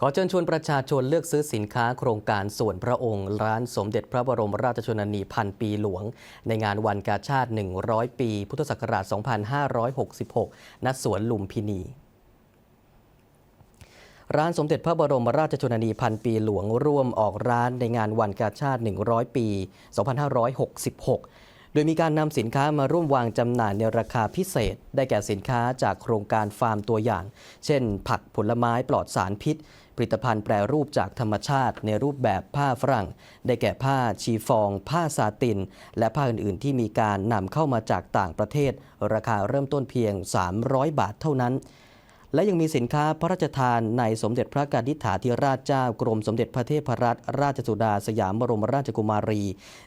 ขอเชิญชวนประชาชนเลือกซื้อสินค้าโครงการส่วนพระองค์ ร้านสมเด็จพระบรมราชชนนีพันปีหลวง ในงานวันกาชาติ 100 ปี พุทธศักราช 2566 ณ สวนลุมพินีร้านสมเด็จพระบรมราชชนนีพันปีหลวงร่วมออกร้านในงานวันกาชาติ 100 ปี 2566 ดยมีการนำสินค้ามาร่วมวางจำหน่ายในราคาพิเศษ ได้แก่สินค้าจากโครงการฟาร์มตัวอย่าง เช่น ผักผลไม้ปลอดสารพิษ ผลิตภัณฑ์แปรรูปจากธรรมชาติ ในรูปแบบผ้าฝรั่ง ได้แก่ผ้าชีฟอง ผ้าซาติน และผ้าอื่นๆ ที่มีการนำเข้ามาจากต่างประเทศ ราคาเริ่มต้นเพียง 300 บาทเท่านั้น และยังมีสินค้าพระราชทานในสมเด็จพระกนิษฐาธิราชเจ้ากรมสมเด็จพระเทพรัตนราชสุดาสยามบรมราชกุมารี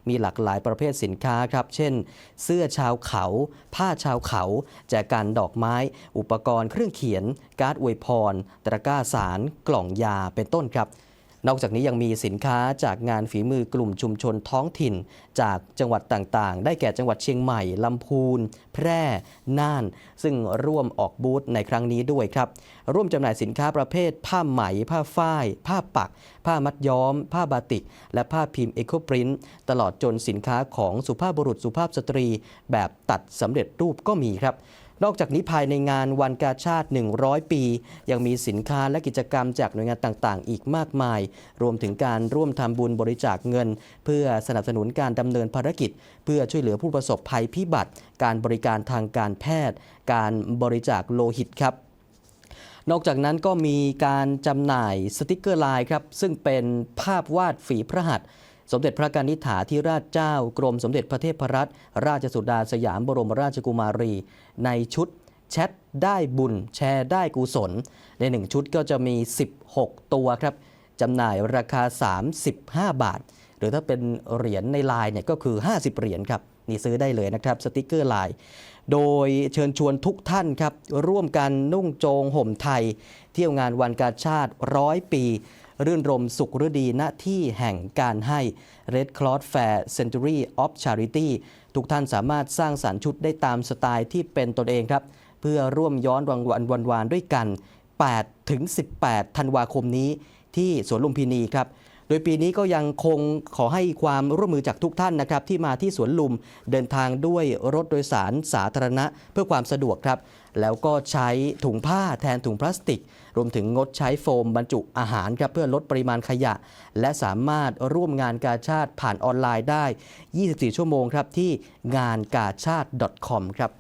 มีหลากหลายประเภทสินค้าครับ เช่น เสื้อชาวเขา ผ้าชาวเขา แจกันดอกไม้ อุปกรณ์เครื่องเขียน การ์ดอวยพร ตะกร้าสาร กล่องยาเป็นต้นครับ นอกจากนี้ยังมีสินค้าจากงานฝีมือกลุ่มชุมชนท้องถิ่น จากจังหวัดต่างๆ ได้แก่จังหวัดเชียงใหม่ ลำพูน แพร่ น่าน ซึ่งร่วมออกบูธในครั้งนี้ด้วยครับ ร่วมจำหน่ายสินค้าประเภท ผ้าไหม ผ้าฝ้าย ผ้าปัก ผ้ามัดย้อม ผ้าบาติก และผ้าพิมพ์เอโคปรินต์ตลอดจนสินค้าของสุภาพบุรุษสุภาพสตรี แบบตัดสำเร็จรูปก็มีครับ นอกจากนี้ภายในงานวันกาชาติ 100 ปี ยังมีสินค้าและกิจกรรมจากหน่วยงานต่างๆ อีกมากมาย รวมถึงการร่วมทำบุญบริจาคเงิน เพื่อสนับสนุนการดำเนินภารกิจ เพื่อช่วยเหลือผู้ประสบภัยพิบัติ การบริการทางการแพทย์ การบริจาคโลหิตครับนอกจากนั้นก็มีการจำหน่ายสติกเกอร์ลายครับ ซึ่งเป็นภาพวาดฝีพระหัตถ์ สมเด็จพระกนิษฐาธิราชเจ้ากรมสมเด็จพระเทพรัตนราชสุดาสยามบรมราชกุมารี ในชุดแชทได้บุญแชร์ได้กุศล ในหนึ่งชุดก็จะมี 16 ตัวครับจำหน่ายราคา 35 บาท หรือถ้าเป็นเหรียญในลายเนี่ยก็คือ 50 เหรียญครับนี่ซื้อได้เลยนะครับสติกเกอร์ลาย โดยเชิญชวนทุกท่านครับร่วมกันนุ่งโจงห่มไทย เที่ยวงานวันการชาติร้อยปี รื่นรมสุขฤดีณที่แห่งการให้ Red Cross Fair Century of Charity ทุกท่านสามารถสร้างสารรค์ชุดได้ตามสไตล์ที่เป็นตนเองครับ เพื่อร่วมย้อนวันวันวันวานด้วยกัน8ถึง18 ธันวาคมนี้ที่สวนลุมพินีครับ ดยปีนี้ก็ยังคงขอให้ความร่วมมือจากทุกท่านนะครับที่มาที่สวนลุมเดินทางด้วยรถโดยสารสาธารณะ เพื่อความสะดวกครับ แล้วก็ใช้ถุงผ้าแทนถุงพลาสติก รวมถึงงดใช้โฟมบรรจุอาหารครับเพื่อลดปริมาณขยะ และสามารถร่วมงานกาชาติผ่านออนไลน์ได้ 24 ชั่วโมงครับที่งานกาชาติ .com ครับ